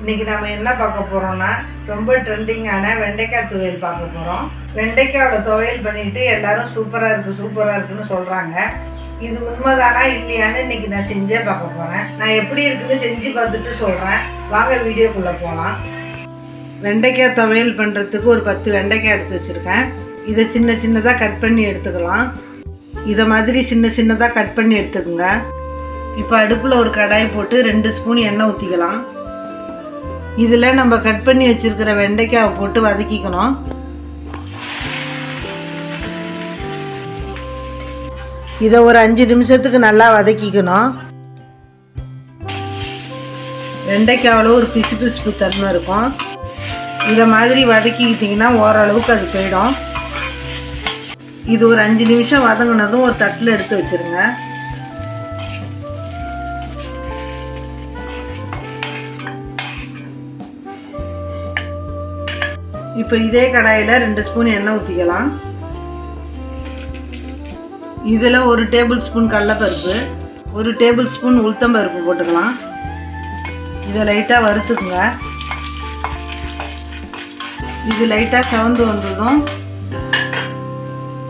இன்னைக்கு நம்ம என்ன பார்க்க போகிறோம்னா ரொம்ப ட்ரெண்டிங்கான வெண்டைக்காய் துவையல் பார்க்க போகிறோம் வெண்டைக்காயோட துவையல் பண்ணிட்டு எல்லாரும் சூப்பராக இருக்கு சூப்பராக இருக்குன்னு சொல்கிறாங்க இது உண்மைதானா இல்லையான்னு இன்னைக்கு நான் செஞ்சே பார்க்க போகிறேன் நான் எப்படி இருக்குன்னு செஞ்சு பார்த்துட்டு சொல்கிறேன் வாங்க வீடியோக்குள்ளே போகலாம் வெண்டைக்காய் துவையல் பண்ணுறதுக்கு ஒரு பத்து வெண்டைக்காய் எடுத்து வச்சுருக்கேன். இதை சின்ன சின்னதாக கட் பண்ணி எடுத்துக்கலாம். இதை மாதிரி சின்ன சின்னதாக கட் பண்ணி எடுத்துக்கோங்க. இப்போ அடுப்பில் ஒரு கடாய் போட்டு ரெண்டு ஸ்பூன் எண்ணெய் ஊற்றிக்கலாம் இதில் நம்ம கட் பண்ணி வச்சுருக்கிற வெண்டைக்காவை போட்டு வதக்கிக்கணும். இதை ஒரு அஞ்சு நிமிஷத்துக்கு நல்லா வதக்கிக்கணும். வெண்டைக்காவில் ஒரு பிசு பிசுப்பு தன்மை இருக்கும். இதை மாதிரி வதக்கிக்கிட்டிங்கன்னா ஓரளவுக்கு அது போயிடும். இது ஒரு அஞ்சு நிமிஷம் வதங்கினதும் ஒரு தட்டில் எடுத்து வச்சிருங்க. இப்போ இதே கடாயில் ரெண்டு ஸ்பூன் எண்ணெய் ஊற்றிக்கலாம் இதில் ஒரு டேபிள் ஸ்பூன் கடலப்பருப்பு ஒரு டேபிள் ஸ்பூன் உளுத்தம்பருப்பு போட்டுக்கலாம். இதை லைட்டாக வறுத்துக்குங்க. இது லைட்டாக செவந்து வந்ததும்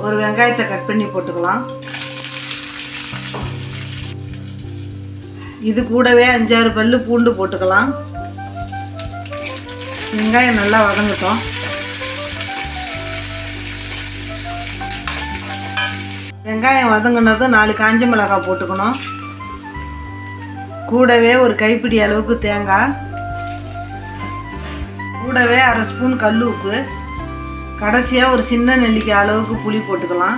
ஒரு வெங்காயத்தை கட் பண்ணி போட்டுக்கலாம். இது கூடவே அஞ்சாறு பல்லு பூண்டு போட்டுக்கலாம். வெங்காயம் நல்லா வதங்கட்டும். வெங்காயம் வதங்கினதும் நாலு காஞ்ச மிளகாய் போட்டுக்கணும். கூடவே ஒரு கைப்பிடி அளவுக்கு தேங்காய். கூடவே அரை ஸ்பூன் கல் உப்பு. கடைசியாக ஒரு சின்ன நெல்லிக்காய் அளவுக்கு புளி போட்டுக்கலாம்.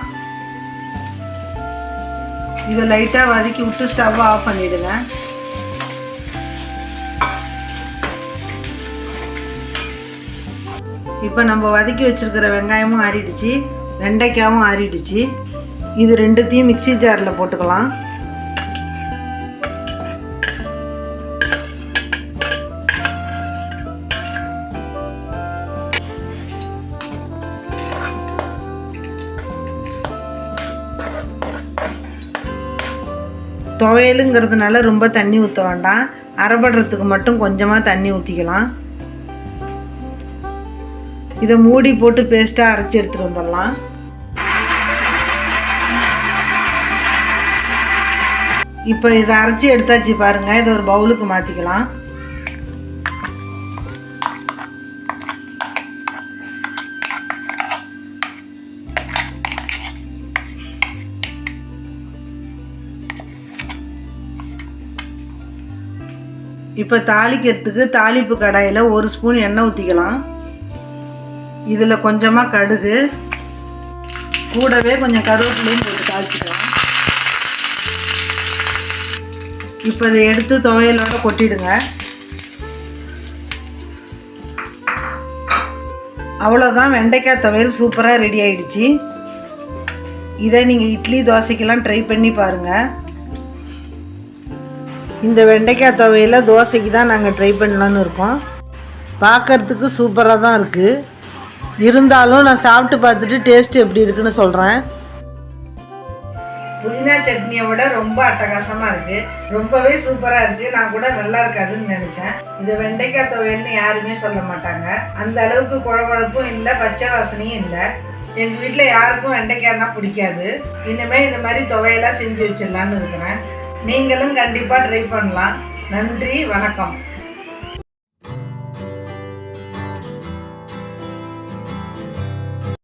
இதை லைட்டாக வதக்கி விட்டு ஸ்டவ் ஆஃப் பண்ணிவிடுங்க இப்போ நம்ம வதக்கி வச்சுருக்கிற வெங்காயமும் ஆறிடுச்சு. வெண்டைக்காயும் ஆறிடுச்சு. இது ரெண்டுத்தையும் மிக்ஸி ஜாரில் போட்டுக்கலாம். துவையலுங்கிறதுனால ரொம்ப தண்ணி ஊற்ற வேண்டாம். அரைபடுறதுக்கு மட்டும் கொஞ்சமாக தண்ணி ஊற்றிக்கலாம் இதை மூடி போட்டு பேஸ்ட்டாக அரைச்சி எடுத்துகிட்டு வந்துடலாம். இப்போ இதை அரைச்சி எடுத்தாச்சு பாருங்கள் இதை ஒரு பவுலுக்கு மாற்றிக்கலாம் இப்போ தாளிக்கிறதுக்கு தாளிப்பு கடாயில் ஒரு ஸ்பூன் எண்ணெய் ஊற்றிக்கலாம் இதில் கொஞ்சமாக கடுகு. கூடவே கொஞ்சம் கருவேப்பிலையும் போட்டு தாளிச்சிக்கலாம். இப்போ இதை எடுத்து துவையலோட கொட்டிடுங்க. அவ்வளோதான் வெண்டைக்காய் துவையல் சூப்பராக ரெடி ஆயிடுச்சு. இதை நீங்கள் இட்லி தோசைக்கெல்லாம் ட்ரை பண்ணி பாருங்கள் இந்த வெண்டைக்காய் துவையில் தோசைக்கு தான் நாங்கள் ட்ரை பண்ணலான்னு இருக்கோம். பார்க்கறதுக்கு சூப்பராக தான் இருக்குது இருந்தாலும் நான் சாப்பிட்டு பார்த்துட்டு டேஸ்ட் எப்படி இருக்குன்னு சொல்கிறேன் புதினா சட்னியை விட ரொம்ப அட்டகாசமாக இருக்குது ரொம்பவே சூப்பராக இருக்குது நான் கூட நல்லா இருக்காதுன்னு நினச்சேன். இது வெண்டைக்காய் துவையல்னு யாருமே சொல்ல மாட்டாங்க. அந்த அளவுக்கு குழகுழப்பும் இல்லை பச்சை வாசனையும் இல்லை. எங்கள் வீட்டில் யாருக்கும் வெண்டைக்காய்னா பிடிக்காது. இனிமேல் இந்த மாதிரி துவையெல்லாம் செஞ்சு வச்சிடலான்னு இருக்கிறேன். நீங்களும் கண்டிப்பாக ட்ரை பண்ணலாம். நன்றி வணக்கம்.